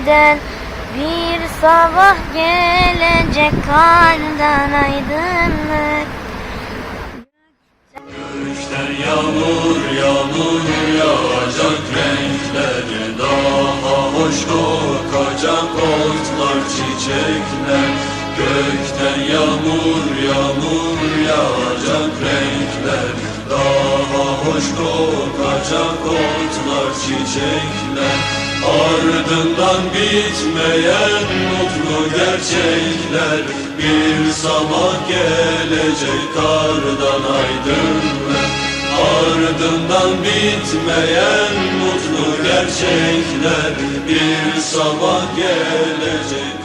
bilmecelerden Bir sabah gelecek kardan aydınlık. Gökten yağmur yağmur yağacak renkleri Daha hoş kokacak otlar çiçekler. Gökten yağmur yağmur yağacak renkler Daha hoş kokacak otlar çiçekler Ardından bitmeyen mutlu gerçekler Bir sabah gelecek kardan aydınlık Ardından bitmeyen mutlu gerçekler Bir sabah gelecek